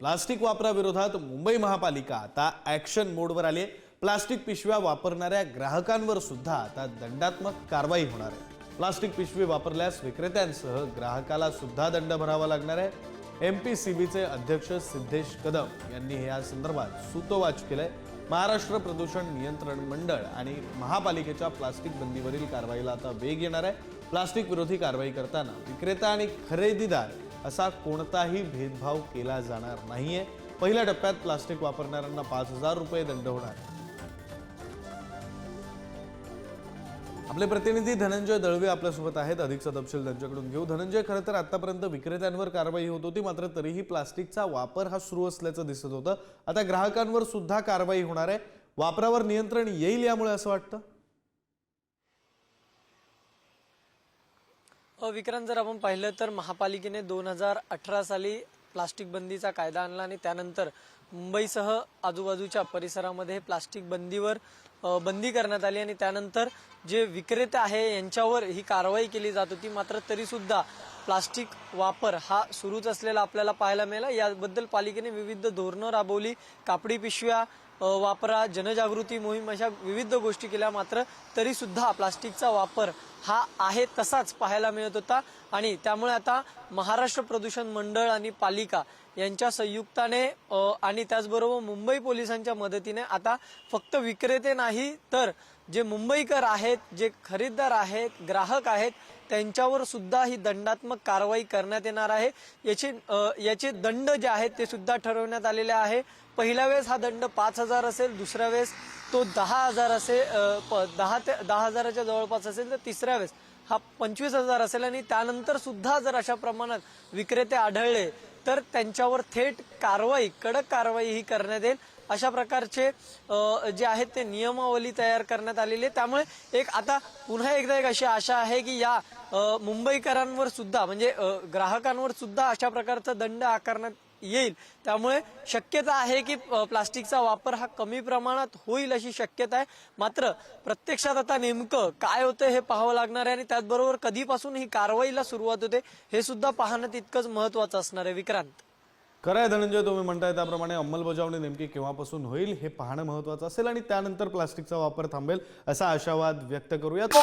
Plastic वापराविरोधात Mumbai महापालिका आता action मोडवर आली आहे. प्लास्टिक पिशव्या वापरणाऱ्या ग्राहकांवर सुद्धा आता दंडात्मक कारवाई होणार आहे. प्लास्टिक पिशवी वापरल्यास विक्रेत्यांसह ग्राहकाला सुद्धा दंड भरावा लागणार आहे. एम पी सी बीचे अध्यक्ष सिद्धेश कदम यांनी या संदर्भात सूतोवाच केलंय. महाराष्ट्र प्रदूषण नियंत्रण मंडळ आणि महापालिकेच्या प्लास्टिक बंदीवरील कारवाईला आता वेग येणार आहे. प्लास्टिक विरोधी कारवाई करताना विक्रेता आणि खरेदीदार असा कोणताही भेदभाव केला जाणार नाहीये. पहिल्या टप्प्यात प्लास्टिक वापरणाऱ्यांना पाच हजार रुपये दंड होणार. आपले प्रतिनिधी धनंजय दळवे आपल्यासोबत आहेत. अधिकचा तपशील त्यांच्याकडून घेऊ. धनंजय खरं तर आतापर्यंत विक्रेत्यांवर कारवाई होत होती मात्र तरीही प्लास्टिकचा वापर हा सुरू असल्याचं दिसत होतं. आता ग्राहकांवर सुद्धा कारवाई होणार आहे. वापरावर नियंत्रण येईल यामुळे असं वाटतं? विक्रांत जर आपण पाहिलं तर महापालिकेने दोन हजार अठरा साली प्लास्टिक बंदीचा कायदा आणला आणि त्यानंतर मुंबईसह आजूबाजूच्या परिसरामध्ये प्लास्टिक बंदीवर बंदी करण्यात आली आणि त्यानंतर जे विक्रेते आहे यांच्यावर ही कारवाई केली जात होती. मात्र तरी सुद्धा प्लास्टिक वापर हा सुरूच असलेला आपल्याला पाहायला मिळाला. याबद्दल पालिकेने विविध धोरणं राबवली. कापडी पिशव्या वापरा जनजागृती मोहीम अशा विविध गोष्टी केल्या. मात्र तरी सुद्धा प्लास्टिकचा वापर हा आहे तसाच पाहायला मिळत होता. आणि त्यामुळे आता महाराष्ट्र प्रदूषण मंडळ आणि पालिका यांच्या संयुक्ताने आणि त्याचबरोबर मुंबई पोलिसांच्या मदतीने आता फक्त विक्रेते नाही तर जे मुंबईकर आहेत जे खरीददार आहेत ग्राहक आहेत त्यांच्यावर सुद्धा ही दंडात्मक कारवाई करण्यात येणार आहे. याचे याचे दंड जे आहेत ते सुद्धा ठरवण्यात आलेले आहे. पहिल्या वेळेस हा दंड पाच हजार असेल दुसऱ्या वेळेस तो दहा हजार असे प- दहा ते दहा हजाराच्या जवळपास असेल तर तिसऱ्या वेळेस. हा पंचवीस हजार असेल आणि त्यानंतर सुद्धा जर अशा प्रमाणात विक्रेते आढळले तर त्यांच्यावर थेट कारवाई कडक कारवाई ही करण्यात येईल. अशा प्रकारचे जे आहेत ते नियमावली तयार करण्यात आलेली आहे त्यामुळे एक आता पुन्हा एकदा एक अशी आशा आहे की या मुंबईकरांवर सुद्धा म्हणजे ग्राहकांवर सुद्धा अशा प्रकारचा दंड आकारण्यात येईल. त्यामुळे शक्यता आहे की प्लास्टिकचा वापर हा कमी प्रमाणात होईल अशी शक्यता आहे. मात्र प्रत्यक्षात आता नेमकं काय होतं हे पाहावं लागणार आहे आणि त्याचबरोबर कधीपासून ही कारवाईला सुरुवात होते हे सुद्धा पाहणं तितकंच महत्वाचं असणार आहे विक्रांत. खरं आहे धनंजय तुम्ही म्हणताय त्याप्रमाणे अंमलबजावणी नेमकी केव्हापासून होईल हे पाहणं महत्वाचं असेल आणि त्यानंतर प्लास्टिकचा वापर थांबेल असा आशावाद व्यक्त करूयात.